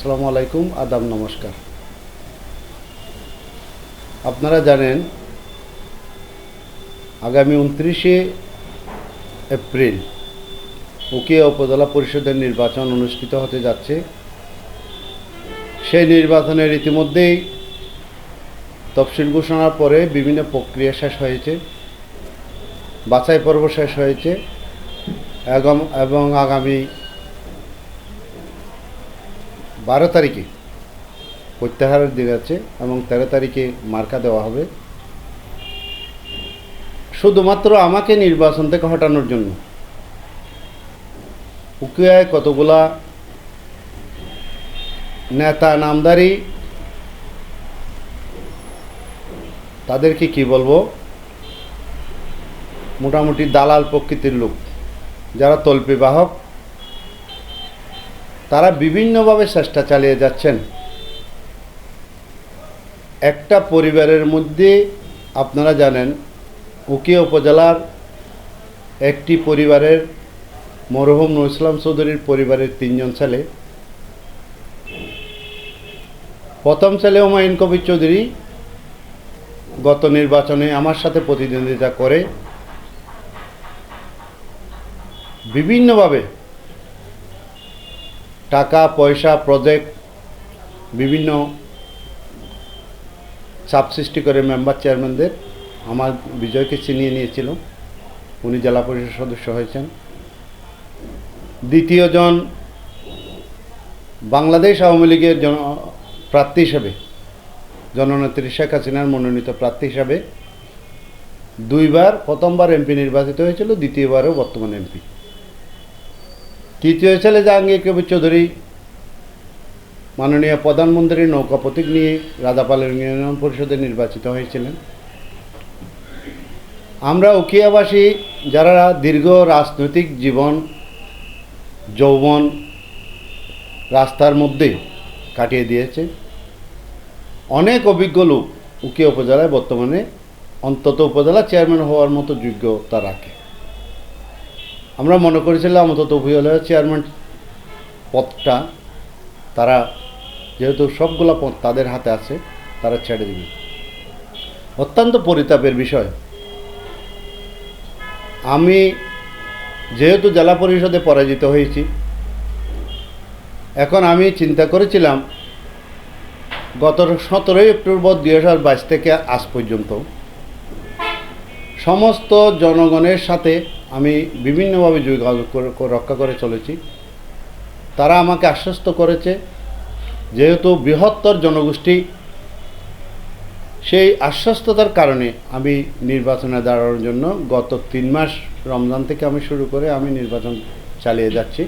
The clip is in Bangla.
আসসালামু আলাইকুম, আদাব নমস্কার। আপনারা জানেন, আগামী উনত্রিশে এপ্রিল উকিয়া উপজেলা পরিষদের নির্বাচন অনুষ্ঠিত হতে যাচ্ছে। সেই নির্বাচনের ইতিমধ্যেই তফসিল ঘোষণার পরে বিভিন্ন প্রক্রিয়া শেষ হয়েছে বাছাই পর্ব শেষ হয়েছে, এবং- এবং আগামী বারো তারিখে প্রত্যাহারের দিন আছে এবং তেরো তারিখে মার্কা দেওয়া হবে। শুধুমাত্র আমাকে নির্বাচন থেকে হটানোর জন্য। উকিয়ায় কতগুলা নেতা, নামদারি, তাদেরকে কি বলব? মোটামুটি দালাল প্রকৃতির লোক, যারা তল্পি বাহক তারা বিভিন্নভাবে চেষ্টা চালিয়ে যাচ্ছেন। একটা পরিবারের মধ্যে আপনারা জানেন, উকিয়া উপজেলার একটি পরিবারের মরহুম নূর ইসলাম চৌধুরীর পরিবারের তিনজন ছেলে। প্রথম ছেলে হুমায়ুন কবির চৌধুরী গত নির্বাচনে আমার সাথে প্রতিদ্বন্দ্বিতা করে। বিভিন্নভাবে টাকা, পয়সা প্রজেক্ট বিভিন্ন চাপ সৃষ্টি করে মেম্বার চেয়ারম্যানদের আমার বিজয়কে চিনিয়ে নিয়েছিল। উনি জেলা পরিষদ সদস্য হয়েছেন। দ্বিতীয়জন বাংলাদেশ আওয়ামী লীগের জন, প্রার্থী হিসেবে, জননেত্রী শেখ হাসিনার মনোনীত প্রার্থী হিসাবে দুইবার প্রথমবার এমপি নির্বাচিত হয়েছিল, দ্বিতীয়বারও বর্তমান এমপি। তৃতীয় ছেলে জাহাঙ্গীর কবির চৌধুরী। মাননীয় প্রধানমন্ত্রীর নৌকা প্রতীক নিয়ে রাজাপালের ইউনিয়ন পরিষদে নির্বাচিত হয়েছিলেন। আমরা উকিয়াবাসী যারা দীর্ঘ রাজনৈতিক জীবন, যৌবন রাস্তার মধ্যে কাটিয়ে দিয়েছে, অনেক অভিজ্ঞ লোক উকিয়া উপজেলায় বর্তমানে অন্তত উপজেলা চেয়ারম্যান হওয়ার মতো যোগ্যতা রাখে। আমরা মনে করেছিলাম অন্তত উপজেলার চেয়ারম্যান পদটা তারা যেহেতু সবগুলো পদ তাদের হাতে আছে, তারা ছেড়ে দেবে। অত্যন্ত পরিতাপের বিষয়। আমি যেহেতু জেলা পরিষদে পরাজিত হয়েছি, এখন আমি চিন্তা করেছিলাম, গত সতেরোই অক্টোবর দুই হাজার বাইশ থেকে আজ পর্যন্ত সমস্ত জনগণের সাথে আমি বিভিন্নভাবে যোগাযোগ রক্ষা করে চলেছি। তারা আমাকে আশ্বস্ত করেছে যেহেতু বৃহত্তর জনগোষ্ঠী, সেই আশ্বস্ততার কারণে আমি নির্বাচনে দাঁড়ানোর জন্য গত তিন মাস রমজান থেকে আমি শুরু করে আমি নির্বাচন চালিয়ে যাচ্ছি।